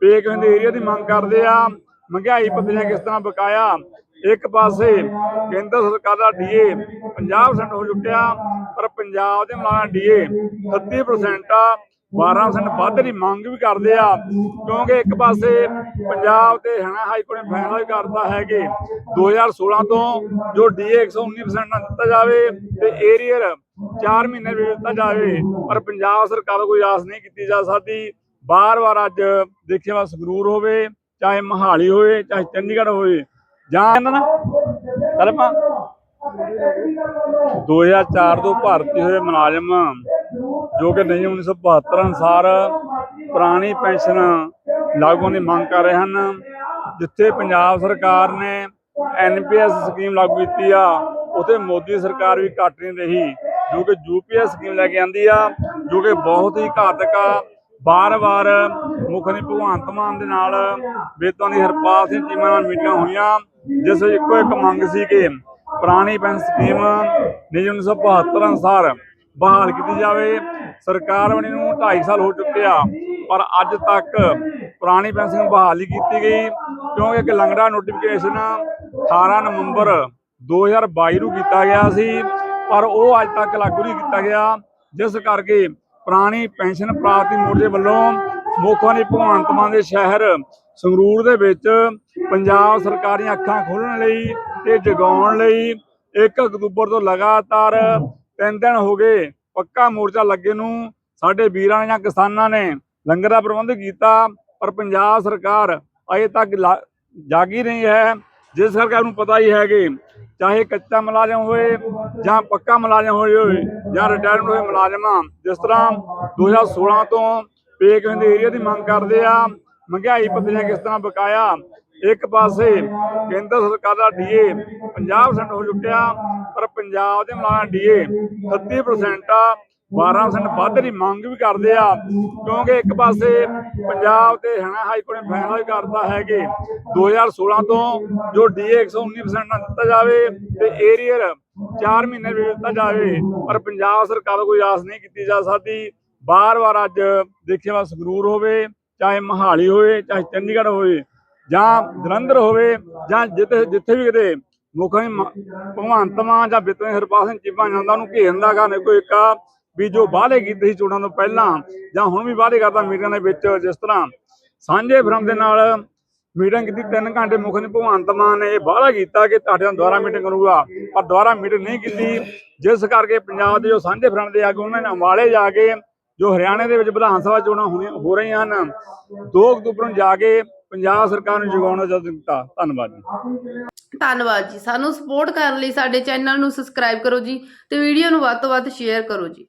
ਪੇ ਕਹਿੰਦੇ ਏਰੀਆ ਦੀ ਮੰਗ ਕਰਦੇ ਆ। ਮਹਿੰਗਾਈ ਭੱਤੀਆਂ ਕਿਸ ਤਰ੍ਹਾਂ ਬਕਾਇਆ? ਇੱਕ ਪਾਸੇ ਕੇਂਦਰ ਸਰਕਾਰ ਦਾ ਡੀਏ 50% ਹੋ ਚੁੱਕਿਆ, ਪਰ ਪੰਜਾਬ ਦੇ ਮਲਾਣਾ ਡੀਏ 30% ਆ। 12% ਵੱਧ ਦੀ ਮੰਗ ਵੀ ਕਰਦੇ ਆ। ਕਿਉਂਕਿ ਇੱਕ ਪਾਸੇ ਪੰਜਾਬ ਤੇ ਹਰਿਆਣਾ ਹਾਈ ਕੋਰਟ ਨੇ ਫੈਸਲਾ ਵੀ ਕਰਤਾ ਹੈ ਕਿ 2016 ਤੋਂ ਜੋ ਡੀਏ 119% ਨਾਲ ਦਿੱਤਾ ਜਾਵੇ ਤੇ ਏਰੀਅਰ 4 ਮਹੀਨੇ ਵਿੱਚ ਦਿੱਤਾ ਜਾਵੇ, ਪਰ ਪੰਜਾਬ ਸਰਕਾਰ ਕੋਈ ਆਸ ਨਹੀਂ ਕੀਤੀ ਜਾ ਸਕਦੀ। ਬਾਰ-ਬਾਰ ਅੱਜ ਦੇਖਿਆ ਵਾ ਸੰਗਰੂਰ ਹੋਵੇ, ਚਾਹੇ ਮਹਾਲੀ ਹੋਵੇ, ਚਾਹੇ ਚੰਡੀਗੜ੍ਹ ਹੋਵੇ। ਜਾਂ ਇਹਨਾਂ ਨਾ ਕਲਮਾ 2004 ਤੋਂ ਭਰਤੀ ਹੋਏ ਮੁਲਾਜ਼ਮ, ਜੋ ਕਿ ਨਿਯਮ 1972 ਅਨੁਸਾਰ ਪੁਰਾਣੀ ਪੈਨਸ਼ਨ ਲਾਗੂ ਦੀ ਮੰਗ ਕਰ ਰਹੇ ਹਨ, ਜਿੱਥੇ ਪੰਜਾਬ ਸਰਕਾਰ ਨੇ ਐਨਪੀਐਸ ਸਕੀਮ ਲਾਗੂ ਕੀਤੀ ਆ, ਉਥੇ ਮੋਦੀ ਸਰਕਾਰ ਵੀ ਘੱਟ ਨਹੀਂ ਰਹੀ, ਜੋ ਕਿ ਯੂਪੀਐਸ ਸਕੀਮ ਲੈ ਕੇ ਆਂਦੀ ਆ, ਜੋ ਕਿ ਬਹੁਤ ਹੀ ਘਾਤਕ ਆ। ਬਾਰ-ਬਾਰ ਮੁੱਖ ਮੰਤਰੀ ਭਗਵੰਤ ਮਾਨ ਦੇ ਨਾਲ ਬੇਤਾਂ ਦੀ ਹਰਪਾਲ ਸਿੰਘ ਚੀਮਾ ਨਾਲ ਮੀਟਿੰਗਾਂ ਹੋਈਆਂ, ਜਿਸ ਵਿੱਚ ਇੱਕੋ ਇੱਕ ਮੰਗ ਸੀ ਕਿ ਪੁਰਾਣੀ ਪੈਨਸ਼ਨ ਸਕੀਮ ਨਿਯਮ 1972 ਅਨੁਸਾਰ ਬਹਾਲ ਕੀਤੀ ਜਾਵੇ। ਸਰਕਾਰ ਬਣੀ ਨੂੰ 2.5 ਸਾਲ ਹੋ ਚੁੱਕੇ ਆ, ਪਰ ਅੱਜ ਤੱਕ ਪੁਰਾਣੀ ਪੈਨਸ਼ਨ ਬਹਾਲ ਨਹੀਂ ਕੀਤੀ ਗਈ, ਕਿਉਂਕਿ ਇੱਕ ਲੰਗੜਾ ਨੋਟੀਫਿਕੇਸ਼ਨ 18 ਨਵੰਬਰ 2022 ਨੂੰ ਕੀਤਾ ਗਿਆ ਸੀ, ਪਰ ਉਹ ਅੱਜ ਤੱਕ ਲਾਗੂ ਨਹੀਂ ਕੀਤਾ ਗਿਆ, ਜਿਸ ਕਰਕੇ ਪੁਰਾਣੀ ਪੈਨਸ਼ਨ ਪ੍ਰਾਪਤੀ ਮੋਰਚੇ ਵੱਲੋਂ ਮੁੱਖ ਮੰਤਰੀ ਭਗਵੰਤ ਮਾਨ ਦੇ ਸ਼ਹਿਰ ਸੰਗਰੂਰ ਦੇ ਵਿੱਚ ਪੰਜਾਬ ਸਰਕਾਰ ਦੀਆਂ ਅੱਖਾਂ ਖੋਲਣ ਲਈ ਤੇ ਜਗਾਉਣ ਲਈ 1 ਅਕਤੂਬਰ ਤੋਂ ਲਗਾਤਾਰ ਤਿੰਨ ਦਿਨ ਹੋ ਗਏ। ਪੱਕਾ ਮੋਰਚਾ ਲੱਗੇ ਨੂੰ ਸਾਡੇ ਵੀਰਾਂ ਜਾਂ ਕਿਸਾਨਾਂ ਨੇ ਲੰਗਰ ਦਾ ਪ੍ਰਬੰਧ ਕੀਤਾ, ਪਰ ਪੰਜਾਬ ਸਰਕਾਰ ਅਜੇ ਤੱਕ ਲਾ- ਜਾਗੀ ਨਹੀਂ ਹੈ। ਜਿਸ ਕਰਕੇ ਨੂੰ ਪਤਾ ਹੀ ਹੈ ਕਿ ਚਾਹੇ ਕੱਚਾ ਮੁਲਾਜ਼ਮ ਹੋਏ ਜਾਂ ਪੱਕਾ ਮੁਲਾਜ਼ਮ ਹੋਏ ਹੋਏ, ਜਾਂ ਰਿਟਾਇਰਡ ਹੋਏ ਮੁਲਾਜ਼ਮਾਂ, ਜਿਸ ਤਰ੍ਹਾਂ 2016 ਤੋਂ ਪੇ ਕਹਿੰਦੇ ਏਰੀਆ ਦੀ ਮੰਗ ਕਰਦੇ ਆ, ਮਹਿੰਗਾਈ ਭੱਤੀਆਂ ਕਿਸ ਤਰ੍ਹਾਂ ਬਕਾਇਆ, ਇੱਕ ਪਾਸੇ ਕੇਂਦਰ ਸਰਕਾਰ ਦਾ ਡੀਏ 50% ਹੋ ਚੁੱਕਿਆ, ਪਰ ਪੰਜਾਬ ਦੇ ਮੁਲਾਜ਼ਮ ਡੀਏ 30% ਆ 12% ਵੱਧ ਦੀ ਮੰਗ ਵੀ ਕਰਦੇ ਆ, ਕਿਉਂਕਿ ਇੱਕ ਪਾਸੇ ਪੰਜਾਬ ਤੇ ਹਰਿਆਣਾ ਹਾਈ ਕੋਰਟ ਨੇ ਫੈਸਲਾ ਵੀ ਕਰਤਾ ਹੈ ਕਿ 2016 ਤੋਂ ਜੋ ਡੀਏ 119% ਨਾਲ ਦਿੱਤਾ ਜਾਵੇ ਤੇ ਏਰੀਅਰ 4 ਮਹੀਨੇ ਵਿੱਚ ਦਿੱਤਾ ਜਾਵੇ, ਪਰ ਪੰਜਾਬ ਸਰਕਾਰ ਕੋਈ ਆਸ ਨਹੀਂ ਕੀਤੀ ਜਾ ਸਕਦੀ। ਬਾਰ-ਬਾਰ ਅੱਜ ਦੇਖਿਆ ਵਾ ਸੰਗਰੂਰ ਹੋਵੇ, ਚਾਹੇ ਮਹਾਲੀ ਹੋਵੇ, ਚਾਹੇ ਚੰਡੀਗੜ੍ਹ ਹੋਵੇ, ਜਾਂ ਜਲੰਧਰ ਹੋਵੇ, ਜਾਂ ਜਿੱਥੇ ਜਿੱਥੇ ਵੀ ਕਿਤੇ ਮੁੱਖ ਭਗਵੰਤ ਮਾਨ ਜਾਂ ਬਿਤਵੇਂ ਹਰਪਾਲ ਸਿੰਘ ਚੀਮਾ ਜਾਂਦਾ ਉਹਨੂੰ ਘੇਰਨ ਦਾ ਕੋਈ ਇੱਕ ਵੀ ਜੋ ਵਾਅਦੇ ਕੀਤੇ ਸੀ ਚੋਣਾਂ ਤੋਂ ਪਹਿਲਾਂ ਜਾਂ ਹੁਣ ਵੀ ਵਾਅਦੇ ਕਰਦਾ ਮੀਟਿੰਗਾਂ ਦੇ ਵਿੱਚ ਜਿਸ ਤਰ੍ਹਾਂ ਸਾਂਝੇ ਫਰਮ ਦੇ ਨਾਲ ਮੀਟਿੰਗ ਕੀਤੀ 3 ਘੰਟੇ ਮੁੱਖ ਮੰਤਰੀ ਭਗਵੰਤ ਮਾਨ ਨੇ ਇਹ ਵਾਅਦਾ ਕੀਤਾ ਕਿ ਤੁਹਾਡੇ ਨਾਲ ਦੁਬਾਰਾ ਮੀਟਿੰਗ ਕਰੂਗਾ, ਪਰ ਦੁਬਾਰਾ ਮੀਟਿੰਗ ਨਹੀਂ ਕੀਤੀ। ਜਿਸ ਕਰਕੇ ਪੰਜਾਬ ਦੇ ਜੋ ਸਾਂਝੇ ਫਰਮ ਦੇ ਆਗੂ ਉਹਨਾਂ ਨੇ, ਅੰਬਾਲੇ ਜਾ ਕੇ ਜੋ ਹਰਿਆਣੇ ਦੇ ਵਿੱਚ ਵਿਧਾਨ ਸਭਾ ਚੋਣਾਂ ਹੋਣੀਆਂ ਹੋ ਰਹੀਆਂ ਹਨ 2 ਅਕਤੂਬਰ ਨੂੰ ਜਾ ਕੇ ਪੰਜਾਬ ਸਰਕਾਰ ਨੂੰ ਜਗਾਉਣ ਦਾ ਯਤਨ ਕੀਤਾ ਧੰਨਵਾਦ ਜੀ। ਧੰਨਵਾਦ ਜੀ। ਸਾਨੂੰ ਸਪੋਰਟ ਕਰਨ ਲਈ ਸਾਡੇ ਚੈਨਲ ਨੂੰ ਸਬਸਕ੍ਰਾਈਬ ਕਰੋ ਜੀ ਤੇ ਵੀਡੀਓ ਨੂੰ ਵੱਧ ਤੋਂ ਵੱਧ ਸ਼ੇਅਰ ਕਰੋ ਜੀ।